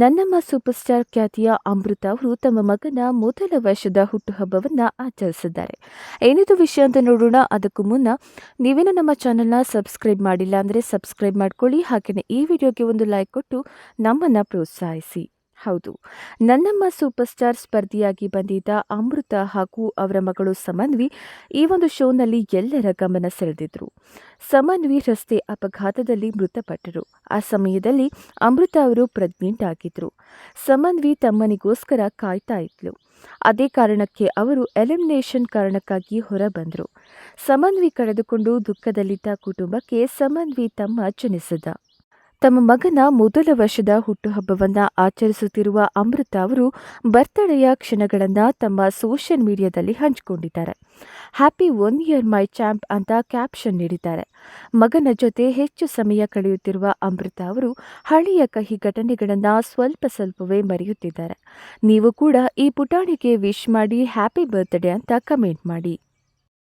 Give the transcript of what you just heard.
ನನ್ನಮ್ಮ super star ಖ್ಯಾತಿಯ ಅಮೃತ ಅವರು ತಮ್ಮ ಮಗನ ಮೊದಲ ವರ್ಷದ ಹುಟ್ಟುಹಬ್ಬವನ್ನು ಆಚರಿಸಿದ್ದಾರೆ. ಏನಿದು ವಿಷಯ ಅಂತ ನೋಡೋಣ. ಅದಕ್ಕೂ ಮುನ್ನ ನೀವೇನು ನಮ್ಮ ಚಾನಲ್ನ ಸಬ್ಸ್ಕ್ರೈಬ್ ಮಾಡಿಲ್ಲ ಅಂದರೆ ಸಬ್ಸ್ಕ್ರೈಬ್ ಮಾಡ್ಕೊಳ್ಳಿ. ಹಾಗೆಯೇ ಈ ವಿಡಿಯೋಗೆ ಒಂದು ಲೈಕ್ ಕೊಟ್ಟು ನಮ್ಮನ್ನು ಪ್ರೋತ್ಸಾಹಿಸಿ. ಹೌದು. ನನ್ನಮ್ಮ ಸೂಪರ್ ಸ್ಟಾರ್ ಸ್ಪರ್ಧಿಯಾಗಿ ಬಂದಿದ್ದ ಅಮೃತ ಹಾಗೂ ಅವರ ಮಗಳು ಸಮನ್ವಿ ಈ ಒಂದು ಶೋನಲ್ಲಿ ಎಲ್ಲರ ಗಮನ ಸೆಳೆದಿದ್ರು. ಸಮನ್ವಿ ರಸ್ತೆ ಅಪಘಾತದಲ್ಲಿ ಮೃತಪಟ್ಟರು. ಆ ಸಮಯದಲ್ಲಿ ಅಮೃತ ಅವರು ಪ್ರೆಗ್ನೆಂಟ್ ಆಗಿದ್ರು. ಸಮನ್ವಿ ತಮ್ಮನಿಗೋಸ್ಕರ ಕಾಯ್ತಾ ಇದ್ಲು. ಅದೇ ಕಾರಣಕ್ಕೆ ಅವರು ಎಲಿಮಿನೇಷನ್ ಕಾರಣಕ್ಕಾಗಿ ಹೊರಬಂದರು. ಸಮನ್ವಿ ಕಳೆದುಕೊಂಡು ದುಃಖದಲ್ಲಿದ್ದ ಕುಟುಂಬಕ್ಕೆ ಸಮನ್ವಿ ತಮ್ಮ ಜನಿಸಿದ. ತಮ್ಮ ಮಗನ ಮೊದಲ ವರ್ಷದ ಹುಟ್ಟುಹಬ್ಬವನ್ನು ಆಚರಿಸುತ್ತಿರುವ ಅಮೃತ ಅವರು ಬರ್ತಡೆಯ ಕ್ಷಣಗಳನ್ನು ತಮ್ಮ ಸೋಷಿಯಲ್ ಮೀಡಿಯಾದಲ್ಲಿ ಹಂಚಿಕೊಂಡಿದ್ದಾರೆ. Happy one year my champ ಅಂತ ಕ್ಯಾಪ್ಷನ್ ನೀಡಿದ್ದಾರೆ. ಮಗನ ಜೊತೆ ಹೆಚ್ಚು ಸಮಯ ಕಳೆಯುತ್ತಿರುವ ಅಮೃತ ಅವರು ಹಳೆಯ ಕಹಿ ಘಟನೆಗಳನ್ನು ಸ್ವಲ್ಪ ಸ್ವಲ್ಪವೇ ಮರೆಯುತ್ತಿದ್ದಾರೆ. ನೀವು ಕೂಡ ಈ ಪುಟಾಣಿಗೆ ವಿಶ್ ಮಾಡಿ ಹ್ಯಾಪಿ ಬರ್ತ್ಡೇ ಅಂತ ಕಮೆಂಟ್ ಮಾಡಿ.